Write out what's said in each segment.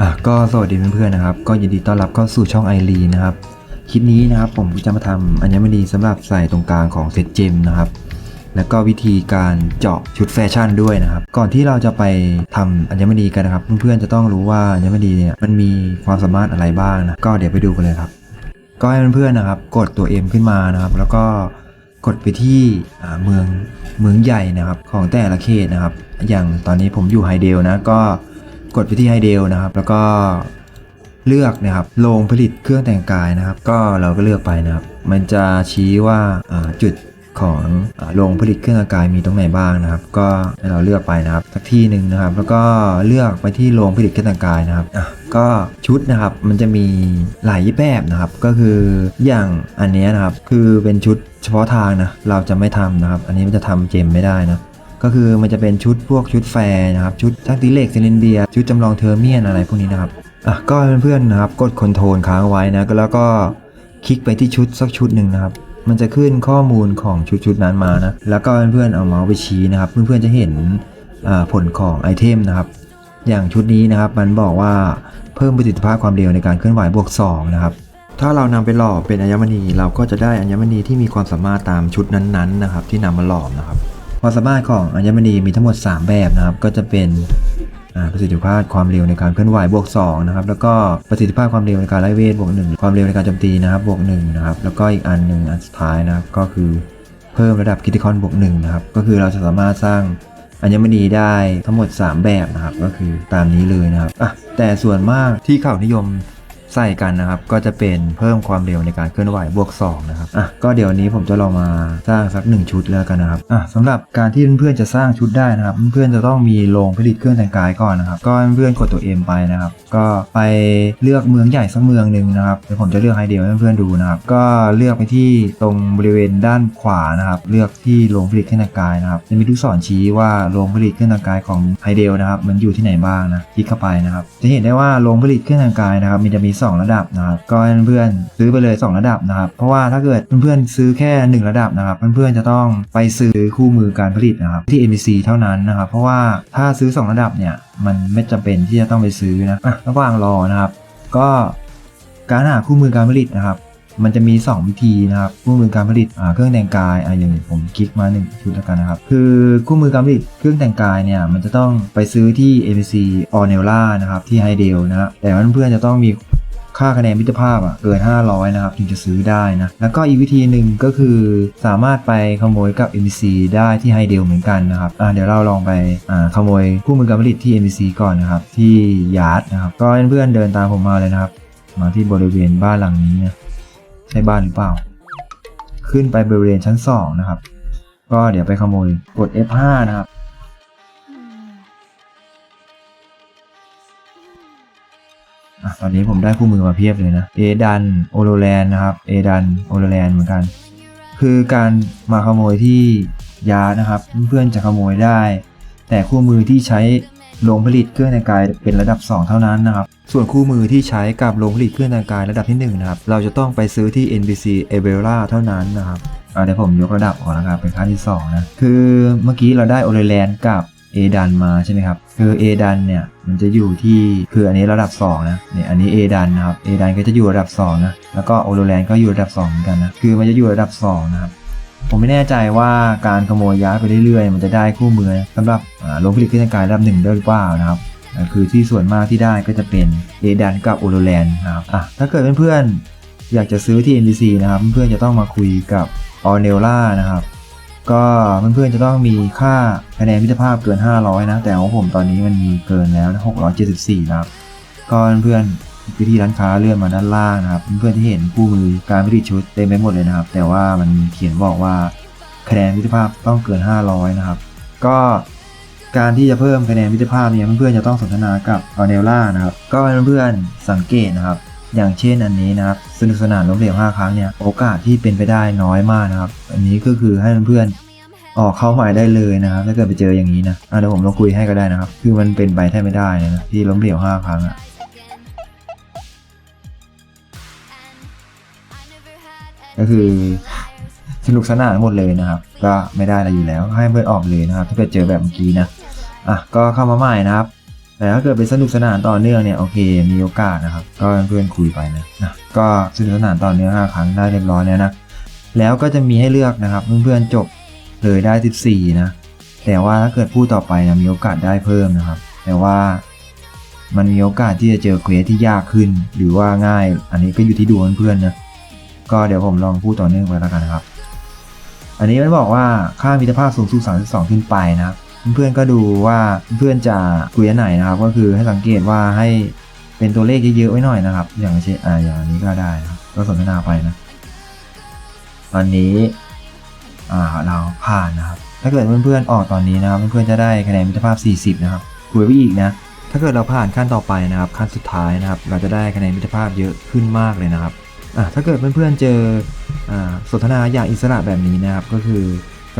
อะก็สวัสดีเพื่อนๆนะครับ ก็ยินดีต้อนรับเข้าสู่ช่องไอรีนะครับ คลิปนี้นะครับผมจะมาทำอัญมณีสำหรับใส่ตรงกลางของเซตเจมนะครับ แล้วก็วิธีการเจาะชุดแฟชั่นด้วยนะครับ ก่อนที่เราจะไปทำอัญมณีกันนะครับ เพื่อนๆจะต้องรู้ว่าอัญมณีเนี่ยมันมีความสามารถอะไรบ้างนะ ก็เดี๋ยวไปดูกันเลยครับ ก็ให้เพื่อนๆนะครับ กดตัว M ขึ้นมานะครับ แล้วก็กดไปที่เมืองเมืองใหญ่นะครับของแต่ละเขตนะครับ อย่างตอนนี้ผมอยู่ไฮเดลนะก็ กดไปที่ไฮเดลนะครับ แล้วก็เลือกนะครับโรงผลิตเครื่องแต่งกายนะครับ ก็เราก็เลือกไปนะครับ มันจะชี้ว่าจุดของโรงผลิตเครื่องแต่งกายมีตรงไหนบ้างนะครับ ก็ให้เราเลือกไปนะครับสักที่หนึ่งนะครับ แล้วก็เลือกไปที่โรงผลิตเครื่องแต่งกายนะครับก็ชุดนะครับมันจะมีหลายแบบนะครับ ก็คืออย่างอันนี้นะครับ คือเป็นชุดเฉพาะทางนะเราจะไม่ทำนะครับ อันนี้มันจะทำเจมไม่ได้นะ ก็คือมันจะเป็นชุดพวกชุดแฟร์นะครับ ชุดชักติเลกเซเลนเดีย ชุดจำลองเทอร์เมียนอะไรพวกนี้นะครับอะก็เพื่อนๆนะครับกดคอนโทรลค้างไว้นะก็แล้วก็คลิกไปที่ชุดสักชุดหนึ่งนะครับ มันจะขึ้นข้อมูลของชุดชุดนั้นมานะแล้วก็เพื่อนๆเอาเมาส์ไปชี้นะครับ เพื่อนๆจะเห็นผลของไอเทมนะครับ อย่างชุดนี้นะครับมันบอกว่าเพิ่มประสิทธิภาพความเร็วในการเคลื่อนไหวบวก2นะครับถ้าเรานำไปหล่อเป็นอัญมณี เราก็จะได้อัญมณีที่มีความสามารถตามชุดนั้นๆนะครับ ที่นำมาหล่อนะครับ ความสามารถของอัญมณีมีทั้งหมด 3 แบบนะครับ ก็จะเป็นประสิทธิภาพความเร็วในการเคลื่อนไหวบวก2นะครับแล้วก็ประสิทธิภาพความเร็วในการไล่เวทบวก1ความเร็วในการโจมตีนะครับบวก1นะครับแล้วก็อีกอันหนึ่งอันสุดท้ายนะครับก็คือเพิ่มระดับคิติคอนบวก1นะครับก็คือเราจะสามารถสร้างอัญมณีได้ทั้งหมด 3 แบบนะครับก็คือตามนี้เลยนะครับอะแต่ส่วนมากที่เขานิยม ใส่กันนะครับก็จะเป็นเพิ่มความเร็วในการเคลื่อนไหวบวก2นะครับอะก็เดี๋ยวนี้ผมจะลองมาสร้างสัก 1 ชุดแล้วกันนะครับอะสำหรับการที่เพื่อนๆจะสร้างชุดได้นะครับ เพื่อนๆจะต้องมีโรงผลิตเครื่องแต่งกายก่อนนะครับ ก็เพื่อนๆกดตัว M ไปนะครับ ก็ไปเลือกเมืองใหญ่สักเมืองหนึ่งนะครับเดี๋ยวผมจะเลือกให้เดียวให้เพื่อนๆดูนะครับ ก็เลือกไปที่ตรงบริเวณด้านขวานะครับ เลือกที่โรงผลิตเครื่องแต่งกายนะครับจะมีลูกศรชี้ว่าโรงผลิตเครื่องแต่งกายของไฮเดลนะครับ มันอยู่ที่ไหนบ้างนะคลิกเข้าไปนะครับ จะเห็นได้ว่าโรงผลิตเครื่องแต่งกายนะครับ มันจะมี2 ระดับนะครับก็ให้เพื่อนซื้อไปเลย 2 ระดับนะครับ เพราะว่าถ้าเกิดเพื่อนๆซื้อแค่ 1 ระดับนะครับ เพื่อนๆจะต้องไปซื้อคู่มือการผลิตนะครับที่ MBC เท่านั้นนะครับ เพราะว่าถ้าซื้อ 2 ระดับเนี่ยมันไม่จำเป็นที่จะต้องไปซื้อนะอะระหว่างรอนะครับ ก็การหาคู่มือการผลิตนะครับมันจะมี 2 วิธีนะครับคู่มือการผลิตเครื่องแต่งกายอ่าอย่างผมคลิกมา 1 ชุดแล้วกันนะครับ คือคู่มือการผลิตเครื่องแต่งกายเนี่ยมันจะต้องไปซื้อที่ ABC o r n e l l a นะครับที่ไฮเดลนะครับแต่ว่าเพื่อนๆจะต้องมี ค่าคะแนนมิตรภาพอะเกิน 500 นะครับ ถึงจะซื้อได้นะ แล้วก็อีกวิธีหนึ่งก็คือสามารถไปขโมยกับ MBC ได้ที่ไฮเดลเหมือนกันนะครับอ่าเดี๋ยวเราลองไปอ่าขโมยคู่มือการผลิตที่ MBC ก่อนนะครับ ที่ยาร์ดนะครับก็เพื่อนๆเดินตามผมมาเลยนะครับ มาที่บริเวณบ้านหลังนี้นะใช่บ้านหรือเปล่า ขึ้นไปบริเวณชั้น 2 นะครับ ก็เดี๋ยวไปขโมยกด F5 นะครับ ตอนนี้ผมได้คู่มือมาเพียบเลยนะเอดันโอโรแลนนะครับเอดันโอโรแลนเหมือนกัน คือการมาขโมยที่ยานะครับเพื่อนๆจะขโมยได้ แต่คู่มือที่ใช้โรงผลิตเครื่องแต่งกายเป็นระดับ 2 เท่านั้นนะครับ ส่วนคู่มือที่ใช้กับโรงผลิตเครื่องแต่งกายระดับที่1นะครับ เราจะต้องไปซื้อที่ NBC a v e r a เท่านั้นนะครับเดี๋ยวผมยกระดับก่อนนะครับเป็นขั้นที่2นะ คือเมื่อกี้เราได้โอเรแลนกับเอดันมาใช่ไหมครับ คือเอดันเนี่ย มันจะอยู่ที่คืออันนี้ระดับ2นะเนี่ยอันนี้เอดันนะครับเอดันก็จะอยู่ระดับ2นะแล้วก็โอโรแลนก็อยู่ระดับ2เหมือนกันนะคือมันจะอยู่ระดับ2นะครับผมไม่แน่ใจว่าการขโมยย้ายไปเรื่อยๆ มันจะได้คู่มือสำหรับอ่าโรงผลิตเครื่องกายระดับหนึ่งด้วยหรือเปล่านะครับคือที่ส่วนมากที่ได้ก็จะเป็นเอดันกับโอโรแลนนะครับอะถ้าเกิดเพื่อนๆอยากจะซื้อที่ NBC นะครับ เพื่อนๆจะต้องมาคุยกับออเนลล่านะครับ ก็เพื่อนๆจะต้องมีค่าคะแนนมิตรภาพเกิน 500 นะ แต่ของผมตอนนี้มันมีเกินแล้วนะ674นะครับ ก็เพื่อนๆวิธีร้านค้าเลื่อนมาด้านล่างนะครับ เพื่อนๆที่เห็นคู่มือการผลิตชุดเต็มไปหมดเลยนะครับ แต่ว่ามันมีเขียนบอกว่าคะแนนมิตรภาพต้องเกิน 500 นะครับ ก็การที่จะเพิ่มคะแนนมิตรภาพเนี่ยเพื่อนๆจะต้องสนทนากับออเนลล่านะครับ ก็เพื่อนๆสังเกตนะครับ อย่างเช่นอันนี้นะครับสนุกสนานล้มเหลว5ครั้งเนี่ยโอกาสที่เป็นไปได้น้อยมากนะครับ อันนี้ก็คือให้เพื่อนๆออกเข้าใหม่ได้เลยนะครับถ้าเกิดไปเจออย่างนี้นะอะเดี๋ยวผมลองคุยให้ก็ได้นะครับ คือมันเป็นไปแทบไม่ได้นะที่ล้มเหลว5ครั้งอะก็คือสนุกสนานหมดเลยนะครับ ก็ไม่ได้อะไรอยู่แล้วให้เพื่อนออกเลยนะครับ ถ้าเกิดเจอแบบเมื่อกี้นะอะก็เข้ามาใหม่นะครับ แต่ถ้าเกิดเป็นสนุกสนานต่อเนื่องเนี่ยโอเคมีโอกาสนะครับ ก็เพื่อนคุยไปนะนะก็สนุกสนานต่อเนื่อง5ครั้งได้เรียบร้อยแล้วนะแล้วก็จะมีให้เลือกนะครับเพื่อนๆจบเลยได้ 14 นะแต่ว่าถ้าเกิดพูดต่อไปนะมีโอกาสได้เพิ่มนะครับ แต่ว่ามันมีโอกาสที่จะเจอเควสที่ยากขึ้น หรือว่าง่าย อันนี้ก็อยู่ที่ดวงเพื่อนๆนะก็เดี๋ยวผมลองพูดต่อเนื่องไปแล้วกันนะครับ อันนี้มันบอกว่าค่ามิตรภาพสูงสุด32 ขึ้นไปนะครับ เพื่อนๆก็ดูว่าเพื่อนจะคุยอันไหนนะครับ ก็คือให้สังเกตว่าให้เป็นตัวเลขเยอะๆไว้หน่อยนะครับ อย่างเช่นอ่าอย่างนี้ก็ได้นะก็สนทนาไปนะตอนนี้อ่าเราผ่านนะครับ ถ้าเกิดเพื่อนๆออกตอนนี้นะครับเพื่อนๆจะได้คะแนนมิตรภาพ 40 นะครับคุยไปอีกนะถ้าเกิดเราผ่านขั้นต่อไปนะครับขั้นสุดท้ายนะครับ เราจะได้คะแนนมิตรภาพเยอะขึ้นมากเลยนะครับอะถ้าเกิดเพื่อนๆเจออ่าสนทนาอย่างอิสระแบบนี้นะครับก็คือ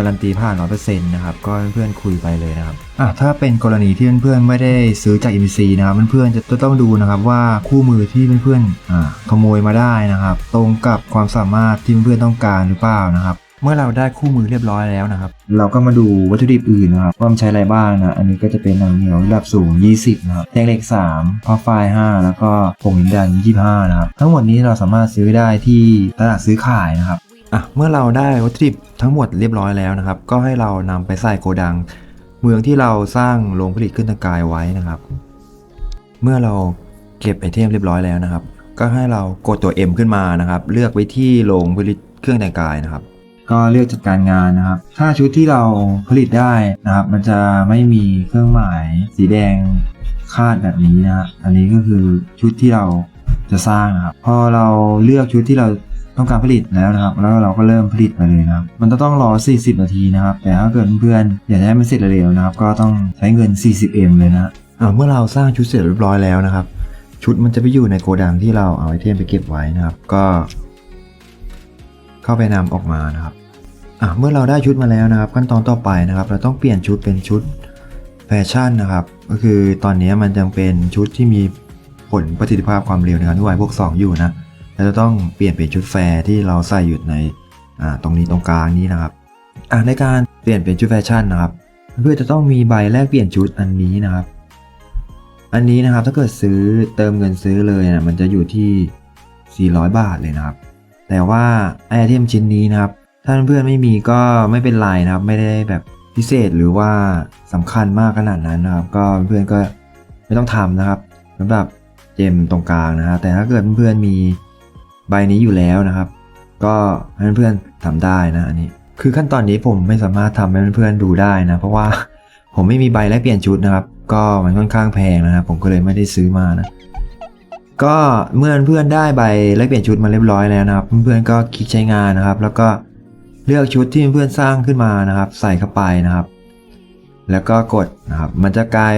การันตีผ่าน100%นะครับก็เพื่อนๆคุยไปเลยนะครับอะถ้าเป็นกรณีที่เพื่อนๆไม่ได้ซื้อจาก NPC นะครับเพื่อนๆจะต้องดูนะครับว่าคู่มือที่เพื่อนๆอ่าขโมยมาได้นะครับ ตรงกับความสามารถที่เพื่อนๆต้องการหรือเปล่านะครับเมื่อเราได้คู่มือเรียบร้อยแล้วนะครับ เราก็มาดูวัตถุดิบอื่นนะครับว่ามันใช้อะไรบ้างนะ อันนี้ก็จะเป็นหนังเหนียวระดับสูง 20 นะครับแท่งเหล็ก 3พอไฟ5แล้วก็ผงหินดัน25 นะครับ ทั้งหมดนี้เราสามารถซื้อได้ที่ตลาดซื้อขายนะครับ อะเมื่อเราได้วัตถุดิบทั้งหมดเรียบร้อยแล้วนะครับ ก็ให้เรานำไปใส่โกดัง เมืองที่เราสร้างโรงผลิตขึ้นทางกายไว้นะครับ เมื่อเราเก็บไอเทมเรียบร้อยแล้วนะครับ ก็ให้เรากดตัว M ขึ้นมานะครับ เลือกไว้ที่โรงผลิตเครื่องแต่งกายนะครับ ก็เลือกจัดการงานนะครับ ถ้าชุดที่เราผลิตได้นะครับ มันจะไม่มีเครื่องหมายสีแดงคาดแบบนี้นะฮะอันนี้ก็คือชุดที่เราจะสร้างนะครับ พอเราเลือกชุดที่เรา ต้องการผลิตแล้วนะครับ แล้วเราก็เริ่มผลิตไปเลยนะครับ มันจะต้องรอ 40 นาทีนะครับ แต่ถ้าเกิดเพื่อนๆอยากจะให้มันเสร็จเร็วๆนะครับ ก็ต้องใช้เงิน 40M เลยนะอ่าเมื่อเราสร้างชุดเสร็จเรียบร้อยแล้วนะครับ ชุดมันจะไปอยู่ในโกดังที่เราเอาไอเทมไปเก็บไว้นะครับ ก็ เข้าไปนำออกมานะครับอะเมื่อเราได้ชุดมาแล้วนะครับ ขั้นตอนต่อไปนะครับ เราต้องเปลี่ยนชุดเป็นชุดแฟชั่นนะครับ ก็คือตอนนี้มันยังเป็นชุดที่มีผลประสิทธิภาพความเร็วในการทุกวัยพวก 2 อยู่นะ เราจะต้องเปลี่ยนเป็นชุดแฟร์ที่เราใส่อยู่ในอ่าตรงนี้ตรงกลางนี้นะครับอะในการเปลี่ยนเป็นชุดแฟชั่นนะครับ เพื่อจะต้องมีใบแลกเปลี่ยนชุดอันนี้นะครับ อันนี้นะครับถ้าเกิดซื้อเติมเงินซื้อเลยนะมันจะอยู่ที่ 400 บาทเลยนะครับ แต่ว่าไอเทมชิ้นนี้นะครับถ้าเพื่อนไม่มีก็ไม่เป็นไรนะครับ ไม่ได้แบบพิเศษหรือว่าสำคัญมากขนาดนั้นนะครับ ก็เพื่อนก็ไม่ต้องทำนะครับสำหรับเจมตรงกลางนะฮะแต่ถ้าเกิดเพื่อนมี ใบนี้อยู่แล้วนะครับ ก็ให้เพื่อนๆทำได้นะอันนี้ คือขั้นตอนนี้ผมไม่สามารถทำให้เพื่อนๆดูได้นะ เพราะว่าผมไม่มีใบแลกเปลี่ยนชุดนะครับ ก็มันค่อนข้างแพงนะครับ ผมก็เลยไม่ได้ซื้อมานะ ก็เมื่อเพื่อนๆได้ใบแลกเปลี่ยนชุดมาเรียบร้อยแล้วนะครับ เพื่อนๆก็คลิกใช้งานนะครับ แล้วก็เลือกชุดที่เพื่อนๆสร้างขึ้นมานะครับ ใส่เข้าไปนะครับ แล้วก็กดนะครับ มันจะกลาย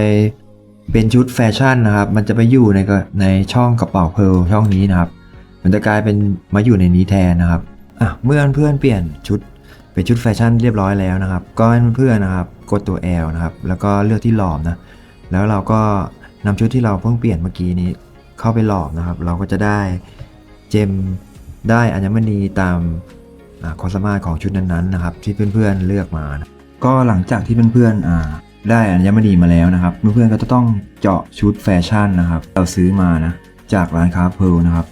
เป็นชุดแฟชั่นนะครับ มันจะไปอยู่ในในช่องกระเป๋าเพลช่องนี้นะครับ มันจะกลายเป็นมาอยู่ในนี้แทนนะครับอะเมื่อเพื่อนเปลี่ยนชุดเป็นชุดแฟชั่นเรียบร้อยแล้วนะครับ ก็ให้เพื่อนนะครับกดตัว L นะครับแล้วก็เลือกที่หลอมนะแล้วเราก็นำชุดที่เราเพิ่งเปลี่ยนเมื่อกี้นี้เข้าไปหลอมนะครับ เราก็จะได้เจมได้อัญมณีตามความสามารถของชุดนั้นๆนะครับ ที่เพื่อนๆเลือกมานะก็หลังจากที่เพื่อนๆได้อัญมณีมาแล้วนะครับเพื่อนๆก็จะต้องเจาะชุดแฟชั่นนะครับเราซื้อมานะจากร้านค้าเพลนะครับ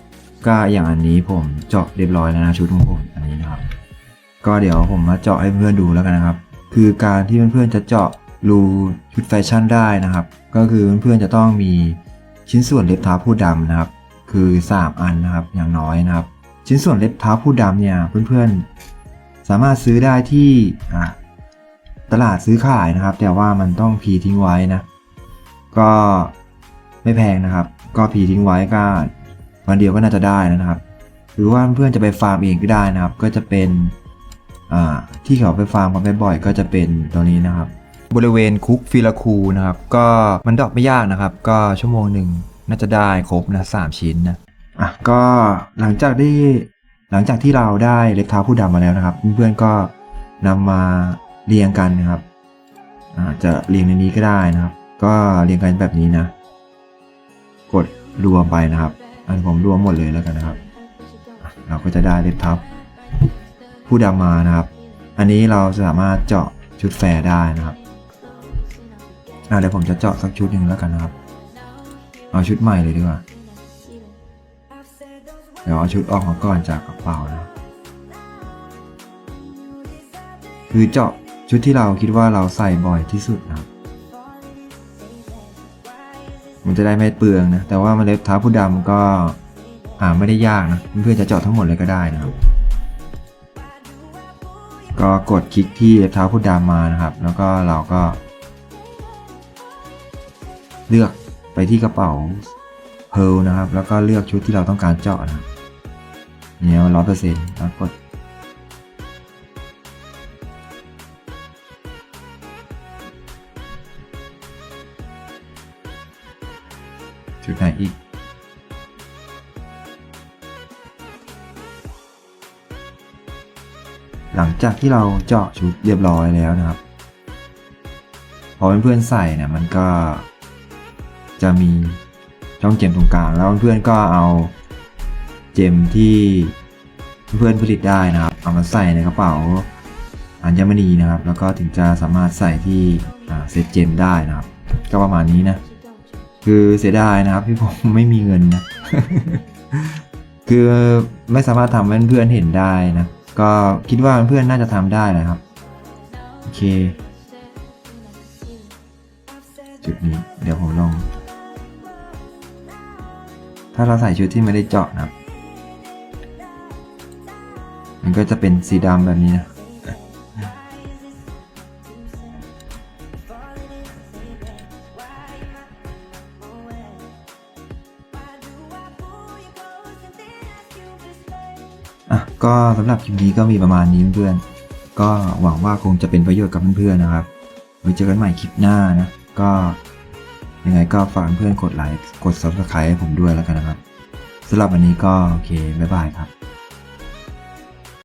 ก็อย่างอันนี้ผมเจาะเรียบร้อยแล้วนะชุดของผมอันนี้นะครับ ก็เดี๋ยวผมมาเจาะให้เพื่อนดูแล้วกันนะครับ คือการที่เพื่อนๆจะเจาะรูชุดแฟชั่นได้นะครับ ก็คือเพื่อนๆจะต้องมีชิ้นส่วนเล็บเท้าผู้ดำนะครับ คือ 3 อันนะครับอย่างน้อยนะครับ ชิ้นส่วนเล็บเท้าผู้ดำเนี่ยเพื่อนๆ สามารถซื้อได้ที่ตลาดซื้อขายนะครับ แต่ว่ามันต้องพีทิ้งไว้นะ ก็ไม่แพงนะครับ ก็พีทิ้งไว้ก็ วันเดียวก็น่าจะได้นะครับ หรือว่าเพื่อนจะไปฟาร์มเองก็ได้นะครับ ก็จะเป็นอ่าที่เขาไปฟาร์มกันบ่อยๆก็จะเป็นตัวนี้นะครับ บริเวณคุกฟิลาคูนะครับ ก็มันดอกไม่ยากนะครับ ก็ชั่วโมงหนึ่งน่าจะได้ครบนะสามชิ้นนะอะก็หลังจากที่หลังจากที่เราได้เล็บเท้าผู้ดำมาแล้วนะครับ เพื่อนๆก็นำมาเรียงกันนะครับอ่าจะเรียงในนี้ก็ได้นะครับ ก็เรียงกันแบบนี้นะ กดรวมไปนะครับ อันผมรวมหมดเลยแล้วกันนะครับ เราก็จะได้เล็บท้าผู้ดำมานะครับ อันนี้เราสามารถเจาะชุดแฟร์ได้นะครับอ่าเดี๋ยวผมจะเจาะสักชุดหนึ่งแล้วกันนะครับ เอาชุดใหม่เลยดีกว่า เดี๋ยวเอาชุดออกมาก่อนจากกระเป๋านะ คือเจาะชุดที่เราคิดว่าเราใส่บ่อยที่สุดนะครับ มันจะได้ไม่เปลืองนะ แต่ว่าเมล็ดเท้าผู้ดำก็หาไม่ได้ยากนะ เพื่อนๆจะเจาะทั้งหมดเลยก็ได้นะครับ ก็กดคลิกที่เท้าผู้ดำมานะครับ แล้วก็เราก็ เลือกไปที่กระเป๋าเพลนะครับ แล้วก็เลือกชุดที่เราต้องการเจาะนะครับเนี่ยร้อยเปอร์เซ็นต์แล้วกด ชุดไหนอีก หลังจากที่เราเจาะชุดเรียบร้อยแล้วนะครับ พอเพื่อนๆใส่เนี่ยมันก็จะมีช่องเจมตรงกลางแล้วเพื่อนๆก็เอาเจมที่เพื่อนผลิตได้นะครับ เอามาใส่ในกระเป๋าอัญมณีนะครับ แล้วก็ถึงจะสามารถใส่ที่เซตเจมได้นะครับ ก็ประมาณนี้นะ คือเสียดายนะครับที่ผมไม่มีเงินนะ คือไม่สามารถทำให้เพื่อนเห็นได้นะ ก็คิดว่าเพื่อนน่าจะทำได้นะครับ โอเค จุดนี้เดี๋ยวผมลอง ถ้าเราใส่ชุดที่ไม่ได้เจาะนะครับ มันก็จะเป็นสีดำแบบนี้นะ ก็สำหรับคลิปนี้ก็มีประมาณนี้เพื่อนๆ ก็หวังว่าคงจะเป็นประโยชน์กับเพื่อนๆนะครับ ไว้เจอกันใหม่คลิปหน้านะ ก็ยังไงก็ฝากเพื่อนกดไลค์ กด subscribe ให้ผมด้วยแล้วกันนะครับสำหรับวันนี้ก็โอเค บ๊ายบายครับ